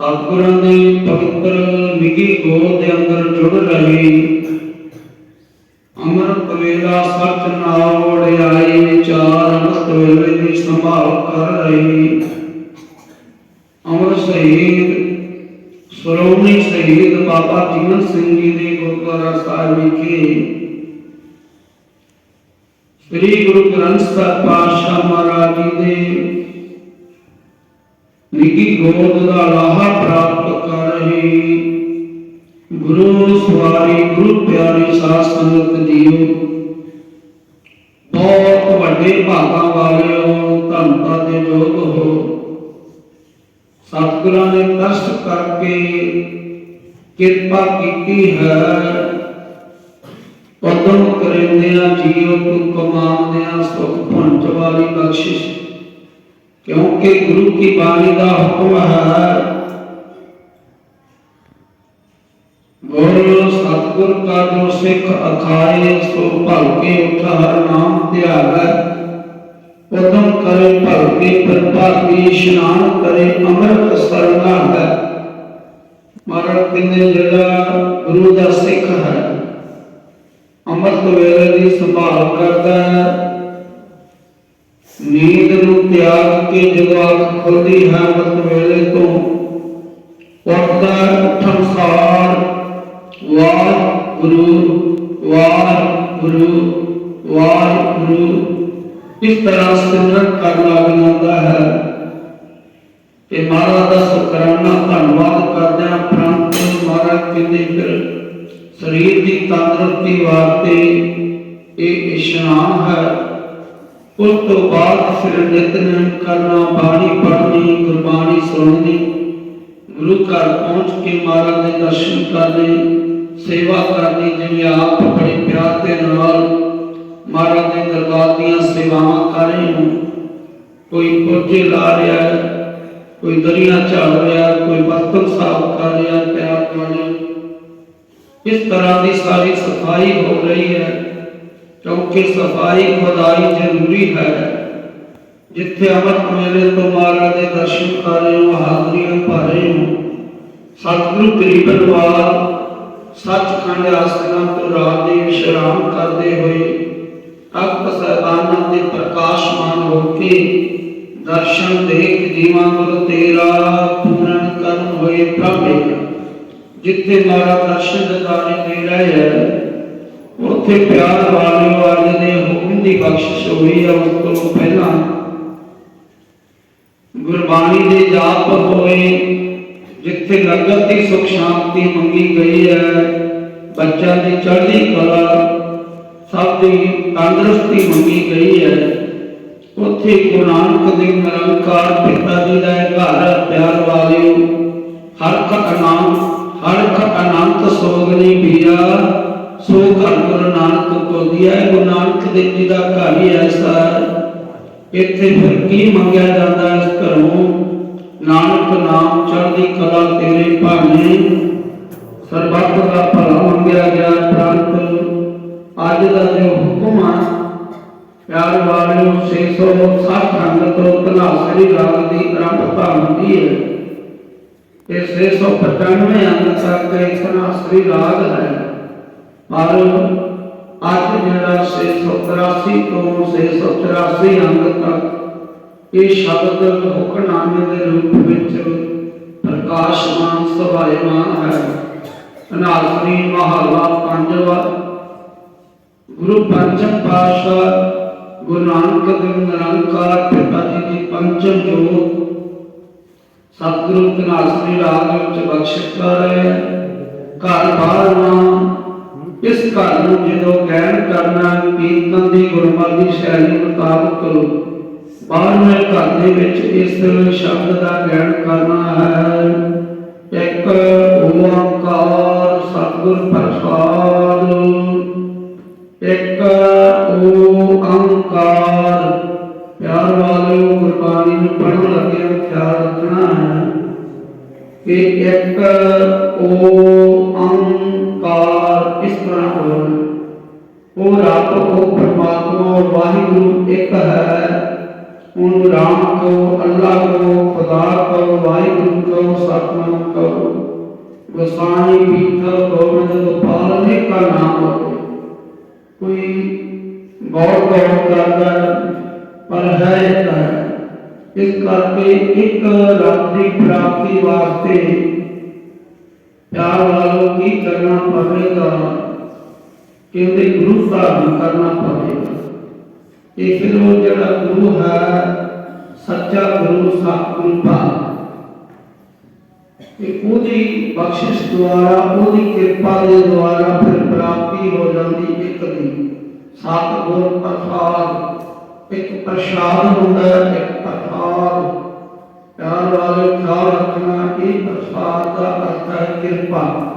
ਸਤਿਗੁਰਾਂ ਦੀ ਪਵਿੱਤਰ ਨਿੱਗੀ ਗੋਦ ਦੇ ਅੰਦਰ ਜੁੜ ਰਹੀ। ਅੰਮ੍ਰਿਤ ਵੇਲਾ ਸਚ ਨਾਮ ਵਡਿਆਈ ਵਿਚਾਰ ਅੰਮ੍ਰਿਤ ਵੇਲੇ ਦੀ ਸੰਭਾਲ ਕਰ ਰਹੀ। ਅਮਰ ਸ਼ਹੀਦ, ਸ਼੍ਰੋਮਣੀ ਸ਼ਹੀਦ ਬਾਬਾ ਜੀਵਨ ਸਿੰਘ ਜੀ ਦੇ ਗੁਰਦੁਆਰਾ ਸਾਹਿਬ ਵਿਖੇ ਸ੍ਰੀ ਗੁਰੂ ਗ੍ਰੰਥ ਸਾਹਿਬ ਪਾਤਸ਼ਾਹ ਮਹਾਰਾਜ ਜੀ ਦੇ ਨਿੱਗੀ ਗੋਦ ਦਾ ਲਾਹਾ ਪ੍ਰਾਪਤ ਕਰ ਗੁਰੂ ਸਵਾਰੀ, ਗੁਰੂ ਪਿਆਰੀ ਸਾਧ ਸੰਗਤ ਜੀਓ। ਬਹੁਤ ਵੱਡੇ ਭਾਗਾਂ ਵਾਲਿਓ ਧੰਨਤਾ ਦੇ ਯੋਗ ਹੋ। ਸਤਿਗੁਰਾਂ ਨੇ ਕਸ਼ਟ ਕਰਕੇ ਕਿਰਪਾ ਕੀਤੀ ਹੈ। ਉਦਮ ਕਰਿੰਦਿਆਂ ਜੀਓ, ਤੂੰ ਕਮਾਉਂਦਿਆਂ ਸੁਖ ਭੰਜ ਵਾਲੀ ਬਖਸ਼ਿਸ਼ ਕਿਉਂਕਿ ਗੁਰੂ ਕੀ ਬਾਣੀ ਦਾ ਹੁਕਮ ਹੈ? ਗੁਰੂ ਸਤਿਗੁਰ ਕਾ ਜੋ ਸਿੱਖ ਅਖਾਏ, ਸੋ ਭਲ ਕੇ ਉਠ ਹਰ ਨਾਮ ਧਿਆਵੈ ਉਦਮ ਕਰੇ ਭਲ ਕੇ ਪ੍ਰਭਾਤੀ, ਇਸ਼ਨਾਨ ਕਰੇ ਅੰਮ੍ਰਿਤ ਸਰਨਾਗੈ ਕਹਿੰਦੇ ਜਿਹੜਾ ਗੁਰੂ ਦਾ ਸਿੱਖ ਹੈ? ਅੰਮ੍ਰਿਤ ਵੇਲੇ ਦੀ ਸੰਭਾਲ ਕਰਦਾ ਹੈ। ਨੀਂਦ ਨੂੰ ਤਿਆਗ ਕੇ ਜਦੋਂ ਅੱਖ ਖੁੱਲਦੀ ਹੈ ਅੰਮ੍ਰਿਤ ਵੇਲੇ ਤੋਂ ਉੱਠਦਾ ਉੱਠਣ ਸਾਰ ਵਾਹਿਗੁਰੂ ਵਾਹਿਗੁਰੂ ਵਾਹਿਗੁਰੂ ਇਸ ਤਰ੍ਹਾਂ ਸਿਮਰਨ ਕਰਨ ਲੱਗ ਜਾਂਦਾ ਹੈ ਤੇ ਮਹਾਰਾਜ ਦਾ ਸ਼ੁਕਰਾਨਾ ਧੰਨਵਾਦ ਕਰਦੇ ਹਾਂ। ਪ੍ਰੰਤ ਮਹਾਰਾਜ ਕਹਿੰਦੇ, ਫਿਰ ਸਰੀਰ ਦੀ ਤੰਦਰੁਸਤੀ ਵਾਸਤੇ ਇਹ ਇਸ਼ਨਾਨ ਹੈ। ਉਸ ਤੋਂ ਬਾਅਦ ਫਿਰ ਨਿਤਨੇਮ ਕਰਨਾ, ਬਾਣੀ ਪੜ੍ਹਨੀ, ਗੁਰਬਾਣੀ ਸੁਣਨੀ, ਗੁਰੂ ਘਰ ਪਹੁੰਚ ਕੇ ਮਹਾਰਾਜ ਦੇ ਦਰਸ਼ਨ ਕਰਨੇ, ਸੇਵਾ ਕਰਨੀ, ਜਿਵੇਂ ਆਪ ਬੜੇ ਪਿਆਰ ਦੇ ਨਾਲ ਮਹਾਰਾਜ ਦੇ ਦਰਬਾਰ ਦੀਆਂ ਸੇਵਾਵਾਂ ਕਰ ਰਹੇ ਹੋ। ਕੋਈ ਪੋਚੇ ਲਾ ਰਿਹਾ ਹੈ ਕੋਈ ਦਰੀਆਂ ਝਾੜ ਰਿਹਾ, ਕੋਈ ਬਰਤਨ ਸਾਫ਼ ਕਰ ਰਿਹਾ, ਪਿਆਰ ਨਾਲ। ਇਸ ਤਰ੍ਹਾਂ ਦੀ ਸਾਰੀ ਸਫ਼ਾਈ ਹੋ ਰਹੀ ਹੈ। ਕਿਉਂਕਿ ਸਫ਼ਾਈ ਖੁਦਾਈ ਜ਼ਰੂਰੀ ਹੈ। ਜਿੱਥੇ ਅਮਰ ਮੇਲੇ ਤੋਂ ਮਹਾਰਾਜ ਦੇ ਦਰਸ਼ਨ ਕਰ ਹੋ ਹਾਜ਼ਰੀਆਂ ਭਰ ਹੋ ਸਤਿਗੁਰੂ ਗਰੀਬਨਵਾਲ ਸੱਚਖੰਡ ਆਸਣਾ ਤੋਂ ਰਾਤ ਦੀ ਵਿਸ਼ਰਾਮ ਕਰਦੇ ਹੋਏ, ਤਖਤ ਸਹਿਬਾਨਾਂ ਦੇ ਪ੍ਰਕਾਸ਼ਮਾਨ ਹੋ ਕੇ ਦਰਸ਼ਨ ਦੇਖ ਜੀਵਾਂ ਗੁਰ ਤੇਰਾ ਪੂਰਨ ਕਰਨ ਹੋਏ ਪ੍ਰਭੇ ਜਿੱਥੇ ਮਾਰਾ ਦਰਸ਼ਨ ਦਿਦਾਰੇ ਦੇ ਰਹੇ ਹੈ ਉੱਥੇ ਪਿਆਰ ਵਾਲਿਓ ਅੱਜ ਦੇ ਹੁਕਮ ਦੀ ਬਖਸ਼ਿਸ਼ ਹੋਈ ਹੈ ਉਸ ਤੋਂ ਪਹਿਲਾਂ ਗੁਰਬਾਣੀ ਦੇ ਜਾਪ ਹੋਏ, ਜਿੱਥੇ ਨਗਰ ਦੀ ਸੁਖ ਸ਼ਾਂਤੀ ਮੰਗੀ ਗਈ ਹੈ ਬੱਚਿਆਂ ਦੀ ਚੜ੍ਹਦੀ ਕਲਾ ਸਭ ਦੀ ਤੰਦਰੁਸਤੀ ਮੰਗੀ ਗਈ ਹੈ ਉੱਥੇ ਗੁਰੂ ਨਾਨਕ ਦੇਵ ਨਿਰੰਕਾਰ ਪਿਤਾ ਜੀ ਦਾ ਘਰ ਪਿਆਰ ਵਾਲਿਓ, ਹਰ ਖ ਨਾਮ ਹਰ ਖ ਅਨੰਤ ਸੋਗਨੀ ਪੀਆ ਸੋ ਘਰ ਗੁਰੂ ਨਾਨਕ ਕੋ ਦਿਆ ਹੈ। ਗੁਰੂ ਨਾਨਕ ਦੇਵ ਜੀ ਦਾ ਘਰ ਹੀ ਐਸਾ ਹੈ ਇੱਥੇ ਫਿਰ ਕੀ ਮੰਗਿਆ ਜਾਂਦਾ ਹੈ ਇਸ ਘਰੋਂ? ਨਾਨਕ ਨਾਮ ਚੜ੍ਹਦੀ ਕਲਾ ਤੇਰੇ ਭਾਣੇ। ਸਰਬੱਤ ਦਾ ਭਲਾ ਮੰਗਿਆ ਗਿਆ ਪ੍ਰੰਤ। ਅੱਜ ਦਾ ਜੋ ਹੁਕਮ ਆ, ਪਿਆਰ ਵਾਲਿਓ 660 ਅੰਗ ਤੋਂ ਤਨਾਸਰੀ ਰਾਗ ਦੀ ਆਰੰਭਤਾ ਹੁੰਦੀ ਹੈ। ਇਹ 695 ਅੰਗ ਤੱਕ ਇਹ ਤਨਾਸਰੀ ਰਾਗ ਹੈ। ਪਰ ਅੱਜ ਜਿਹੜਾ 683 ਤੋਂ 684 ਅੰਗ ਤੱਕ ਇਹ ਸ਼ਬਦ ਹੁਕਮਨਾਮੇ ਦੇ ਰੂਪ ਵਿੱਚ ਪ੍ਰਕਾਸ਼ਮਾਨ, ਸਭਾਇਮਾਨ ਹੈ ਅਨਾਸਰੀ ਮਹੱਲਾ ਪੰਜਵਾ, ਗੁਰੂ ਪੰਚਮ ਪਾਤਸ਼ਾਹ ਗੁਰੂ ਨਾਨਕ ਦੇਵ ਨਿਰੰਕਾਰ ਪਿਤਾ ਜੀ ਦੀ ਪੰਚਮ ਜੋਤ ਸਤਿਗੁਰੂ ਧਨਾਸਰੀ ਰਾਗ ਵਿੱਚ ਬਖਸ਼ਿਸ਼ ਕਰ ਰਹੇ ਹੈ। ਘਰ ਬਾਰਵਾਂ ਇਸ ਘਰ ਨੂੰ ਜਦੋਂ ਗੈਣ ਕਰਨਾ ਕੀਰਤਨ ਦੀ ਗੁਰਮਤਿ ਸ਼ੈਲੀ ਮੁਤਾਬਕ ਬਾਰਵੇਂ ਘਰ ਦੇ ਵਿੱਚ ਇਸ ਸ਼ਬਦ ਦਾ ਗੈਣ ਕਰਨਾ ਹੈ। ਇੱਕ ਓੰਕਾਰ ਸਤਿਗੁਰ ਪ੍ਰਸਾਦ। ਇੱਕ ਓੰਕਾਰ ਇੱਕ ਓੰਕਾਰ ਇਸ ਤਰ੍ਹਾਂ ਹੋਵੇ ਉਹ ਰੱਬ ਉਹ ਪਰਮਾਤਮਾ ਉਹ ਵਾਹਿਗੁਰੂ ਇੱਕ ਹੈ। ਉਹਨੂੰ ਰਾਮ ਕਹੋ ਅੱਲਾਹ ਕਹੋ ਖੁਦਾ ਕਹੋ ਵਾਹਿਗੁਰੂ ਕਹੋ ਸਤਨਾਮ ਕਹੋ। ਵਸਾਣੀ ਪੀਠਲ ਗੋਬਿੰਦ ਗੋਪਾਲ ਨੇ ਕਾ ਨਾਮ ਹੋਵੇ। ਕੋਈ ਗੌਰ ਗੌਰ ਕਰਦਾ ਹੈ, ਪਰ ਹੈ ਇੱਕ ਹੈ। ਇਸ ਕਰਕੇ ਇੱਕ ਰੱਬ ਦੀ ਪ੍ਰਾਪਤੀ ਵਾਸਤੇ ਪਿਆਰ ਵਾਲੋ ਕੀ ਕਰਨਾ ਪਵੇਗਾ ਕਿ ਉਹਦੇ ਗੁਰੂ ਧਾਰਨ ਕਰਨਾ ਪਵੇਗਾ। ਇਹ ਫਿਰ ਉਹ ਜਿਹੜਾ ਗੁਰੂ ਹੈ ਸੱਚਾ ਗੁਰੂ ਸਤਿਗੁਰੂ ਭਾਗ ਕਿ ਉਹਦੀ ਬਖਸ਼ਿਸ਼ ਦੁਆਰਾ ਉਹਦੀ ਕਿਰਪਾ ਦੇ ਦੁਆਰਾ ਫਿਰ ਪ੍ਰਾਪਤੀ ਹੋ ਜਾਂਦੀ ਇੱਕ ਦੀ। ਸਤਿਗੁਰ ਪ੍ਰਸਾਦ ਇੱਕ ਪ੍ਰਸ਼ਾਦ ਹੁੰਦਾ ਹੈ, ਇੱਕ ਪ੍ਰਸਾਦ। ਪਿਆਰ ਵਾਲੇ ਖਿਆਲ ਰੱਖਣਾ ਇਹ ਪ੍ਰਸਾਦ ਦਾ ਅਰਥ ਹੈ ਕਿਰਪਾ।